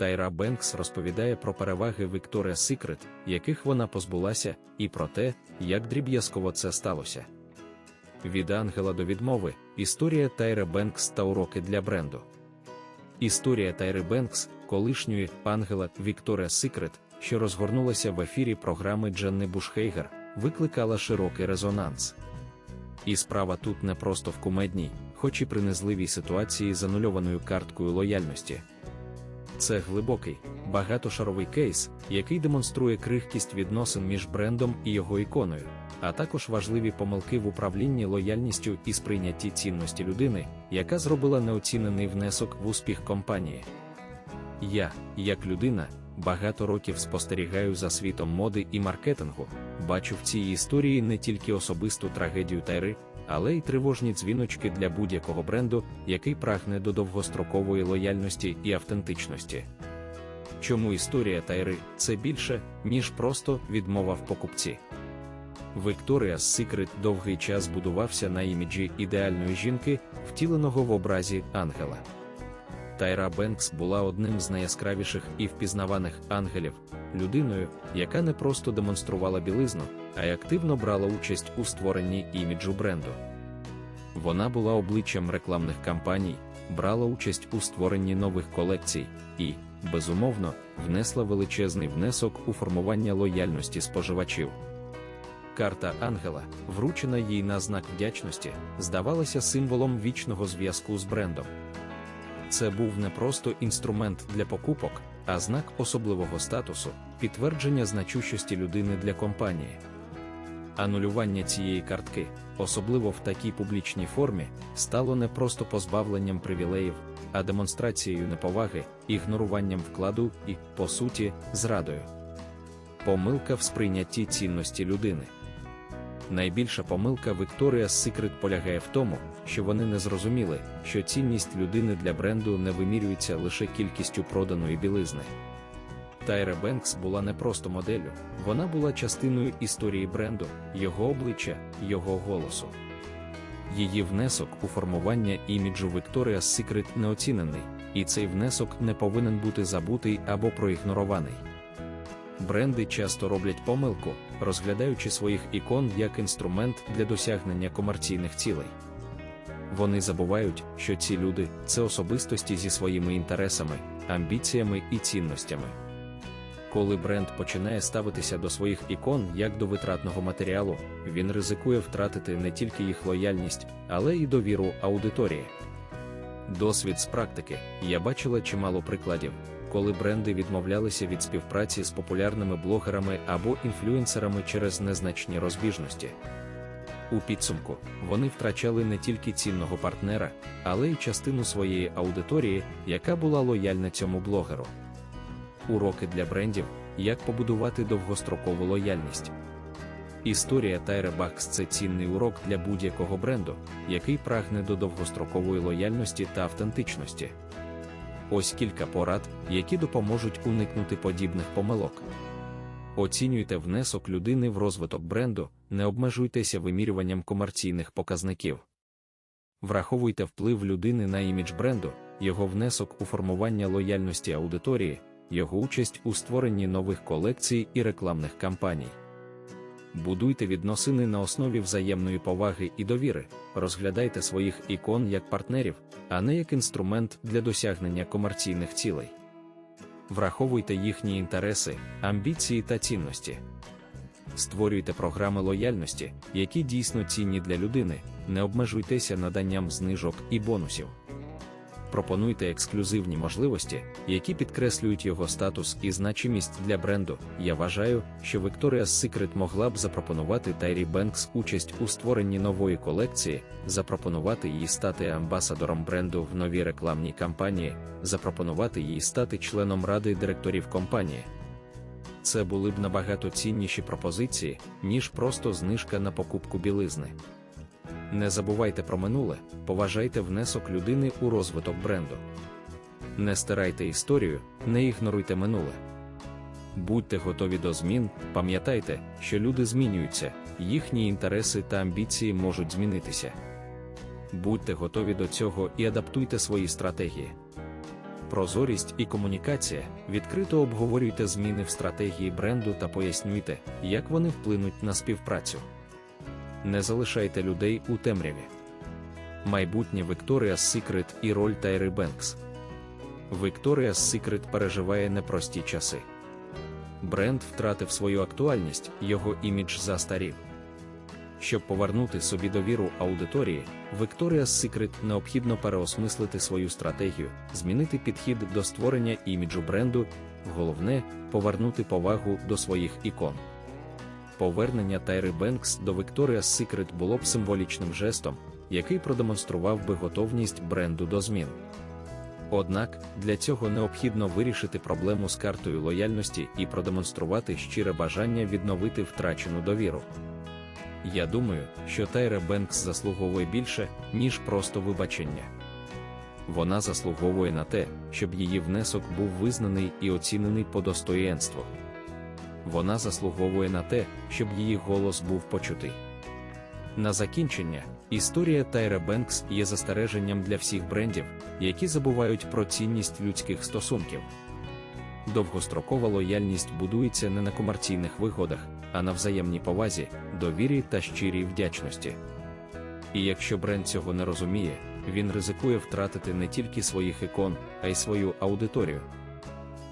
Тайра Бенкс розповідає про переваги Victoria's Secret, яких вона позбулася, і про те, як дріб'язково це сталося. Від ангела до відмови історія Тайри Бенкс та уроки для бренду. Історія Тайри Бенкс, колишньої ангела Victoria's Secret, що розгорнулася в ефірі програми Дженни Бушхейгер, викликала широкий резонанс. І справа тут не просто в кумедній, хоч і принизливій ситуації з анульованою карткою лояльності. Це глибокий, багатошаровий кейс, який демонструє крихкість відносин між брендом і його іконою, а також важливі помилки в управлінні лояльністю і сприйнятті цінності людини, яка зробила неоцінений внесок в успіх компанії. Я, як людина, багато років спостерігаю за світом моди і маркетингу, бачу в цій історії не тільки особисту трагедію Тайри, але й тривожні дзвіночки для будь-якого бренду, який прагне до довгострокової лояльності і автентичності. Чому історія Тайри це більше, ніж просто відмова в покупці? Victoria's Secret довгий час будувався на іміджі ідеальної жінки, втіленого в образі ангела. Тайра Бенкс була одним з найяскравіших і впізнаваних ангелів, людиною, яка не просто демонструвала білизну, а й активно брала участь у створенні іміджу бренду. Вона була обличчям рекламних кампаній, брала участь у створенні нових колекцій і, безумовно, внесла величезний внесок у формування лояльності споживачів. Карта Ангела, вручена їй на знак вдячності, здавалася символом вічного зв'язку з брендом. Це був не просто інструмент для покупок, а знак особливого статусу, підтвердження значущості людини для компанії. Анулювання цієї картки, особливо в такій публічній формі, стало не просто позбавленням привілеїв, а демонстрацією неповаги, ігноруванням вкладу і, по суті, зрадою. Помилка в сприйнятті цінності людини. Найбільша помилка Victoria's Secret полягає в тому, що вони не зрозуміли, що цінність людини для бренду не вимірюється лише кількістю проданої білизни. Тайра Бенкс була не просто моделлю, вона була частиною історії бренду, його обличчя, його голосу. Її внесок у формування іміджу Victoria's Secret неоцінений, і цей внесок не повинен бути забутий або проігнорований. Бренди часто роблять помилку, розглядаючи своїх ікон як інструмент для досягнення комерційних цілей. Вони забувають, що ці люди це особистості зі своїми інтересами, амбіціями і цінностями. Коли бренд починає ставитися до своїх ікон як до витратного матеріалу, він ризикує втратити не тільки їх лояльність, але й довіру аудиторії. Досвід з практики я бачила чимало прикладів, коли бренди відмовлялися від співпраці з популярними блогерами або інфлюенсерами через незначні розбіжності. У підсумку вони втрачали не тільки цінного партнера, але й частину своєї аудиторії, яка була лояльна цьому блогеру. Уроки для брендів, як побудувати довгострокову лояльність. Історія Тайра Бакс це цінний урок для будь-якого бренду, який прагне до довгострокової лояльності та автентичності. Ось кілька порад, які допоможуть уникнути подібних помилок. Оцінюйте внесок людини в розвиток бренду, не обмежуйтеся вимірюванням комерційних показників. Враховуйте вплив людини на імідж бренду, його внесок у формування лояльності аудиторії, його участь у створенні нових колекцій і рекламних кампаній. Будуйте відносини на основі взаємної поваги і довіри, розглядайте своїх ікон як партнерів, а не як інструмент для досягнення комерційних цілей. Враховуйте їхні інтереси, амбіції та цінності. Створюйте програми лояльності, які дійсно цінні для людини, не обмежуйтеся наданням знижок і бонусів пропонуйте ексклюзивні можливості, які підкреслюють його статус і значимість для бренду. Я вважаю, що Victoria's Secret могла б запропонувати Тайрі Бенкс участь у створенні нової колекції, запропонувати їй стати амбасадором бренду в новій рекламній кампанії, запропонувати їй стати членом ради директорів компанії. Це були б набагато цінніші пропозиції, ніж просто знижка на покупку білизни. Не забувайте про минуле, поважайте внесок людини у розвиток бренду. Не стирайте історію, не ігноруйте минуле. Будьте готові до змін, пам'ятайте, що люди змінюються, їхні інтереси та амбіції можуть змінитися. Будьте готові до цього і адаптуйте свої стратегії. Прозорість і комунікація відкрито обговорюйте зміни в стратегії бренду та пояснюйте, як вони вплинуть на співпрацю. Не залишайте людей у темряві. Майбутнє Victoria's Secret і роль Тайри Бенкс. Victoria's Secret переживає непрості часи. Бренд втратив свою актуальність, його імідж застарів. Щоб повернути собі довіру аудиторії, Victoria's Secret необхідно переосмислити свою стратегію, змінити підхід до створення іміджу бренду, головне повернути повагу до своїх ікон. Повернення Тайри Бенкс до Victoria's Secret було б символічним жестом, який продемонстрував би готовність бренду до змін. Однак для цього необхідно вирішити проблему з картою лояльності і продемонструвати щире бажання відновити втрачену довіру. Я думаю, що Тайра Бенкс заслуговує більше, ніж просто вибачення. Вона заслуговує на те, щоб її внесок був визнаний і оцінений по достоєнству. Вона заслуговує на те, щоб її голос був почутий. На закінчення, історія Тайра Бенкс є застереженням для всіх брендів, які забувають про цінність людських стосунків. Довгострокова лояльність будується не на комерційних вигодах, а на взаємній повазі, довірі та щирій вдячності. І якщо бренд цього не розуміє, він ризикує втратити не тільки своїх ікон, а й свою аудиторію.